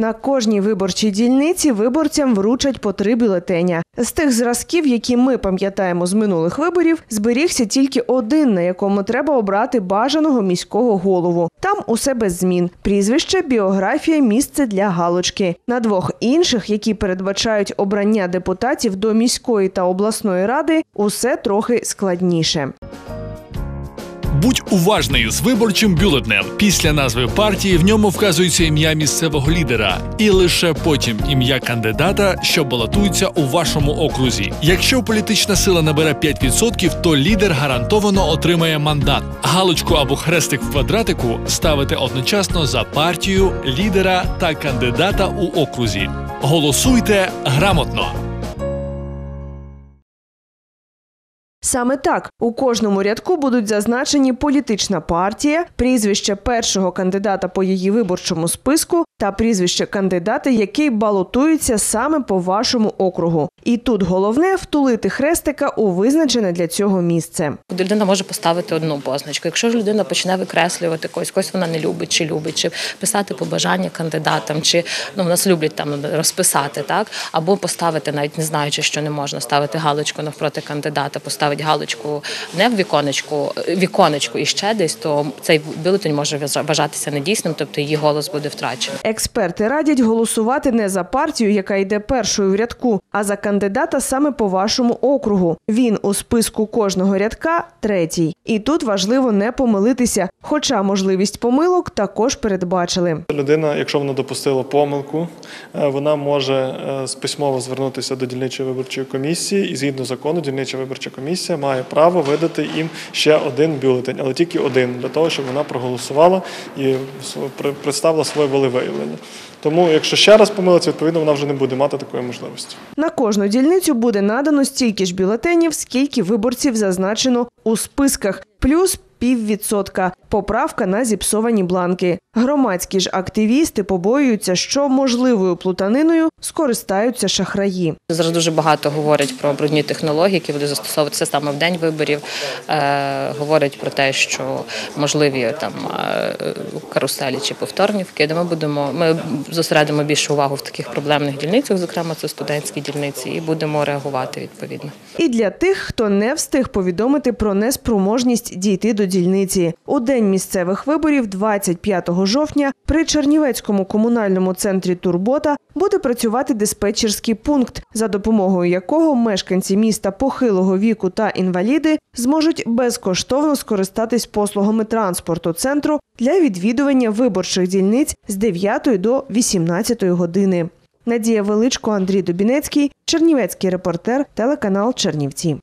На кожній виборчій дільниці виборцям вручать по три бюлетеня. З тих зразків, які ми пам'ятаємо з минулих виборів, зберігся тільки один, на якому треба обрати бажаного міського голову. Там усе без змін: прізвище, біографія, місце для галочки. На двох інших, які передбачають обрання депутатів до міської та обласної ради, усе трохи складніше. Будь уважною з виборчим бюлетнем. Після назви партії в ньому вказується ім'я місцевого лідера, і лише потім ім'я кандидата, що балотується у вашому окрузі. Якщо політична сила набере 5%, то лідер гарантовано отримає мандат. Галочку або хрестик в квадратику ставите одночасно за партію, лідера та кандидата у окрузі. Голосуйте грамотно. Саме так у кожному рядку будуть зазначені політична партія, прізвище першого кандидата по її виборчому списку та прізвище кандидата, який балотується саме по вашому округу. І тут головне втулити хрестика у визначене для цього місце. Людина може поставити одну позначку. Якщо ж людина почне викреслювати когось, когось вона не любить чи любить, чи писати побажання кандидатам, чи ну в нас люблять там розписати, так або поставити, навіть не знаючи, що не можна ставити галочку навпроти кандидата, поставити галочку не в віконечку, віконечку і ще десь, то цей бюлетень може вважатися недійсним, тобто її голос буде втрачений. Експерти радять голосувати не за партію, яка йде першою в рядку, а за кандидата саме по вашому округу. Він у списку кожного рядка третій. І тут важливо не помилитися, хоча можливість помилок також передбачили. Людина, якщо вона допустила помилку, е, вона може е, письмово звернутися до дільничої виборчої комісії, і згідно закону, дільнича виборча комісія має право видати їм ще один бюлетень, але тільки один для того, щоб вона проголосувала і представила своє волевиявлення. Тому, якщо ще раз помилиться, відповідно вона вже не буде мати такої можливості. На кожну дільницю буде надано стільки ж бюлетенів, скільки виборців зазначено у списках, плюс піввідсотка. Поправка на зіпсовані бланки. Громадські ж активісти побоюються, що можливою плутаниною скористаються шахраї. Зараз дуже багато говорять про брудні технології, які будуть застосовуватися саме в день виборів. Е, говорять про те, що можливі там е, каруселі чи повторні вкиди. Ми будемо ми зосередимо більшу увагу в таких проблемних дільницях, зокрема це студентські дільниці, і будемо реагувати відповідно. І для тих, хто не встиг повідомити про неспроможність дійти до дільниці у день місцевих виборів, 25 жовтня, при Чернівецькому комунальному центрі Турбота буде працювати диспетчерський пункт, за допомогою якого мешканці міста похилого віку та інваліди зможуть безкоштовно скористатись послугами транспорту центру для відвідування виборчих дільниць з 9 до 18 години. Надія Величко, Андрій Дубінецький, Чернівецький репортер, телеканал Чернівці.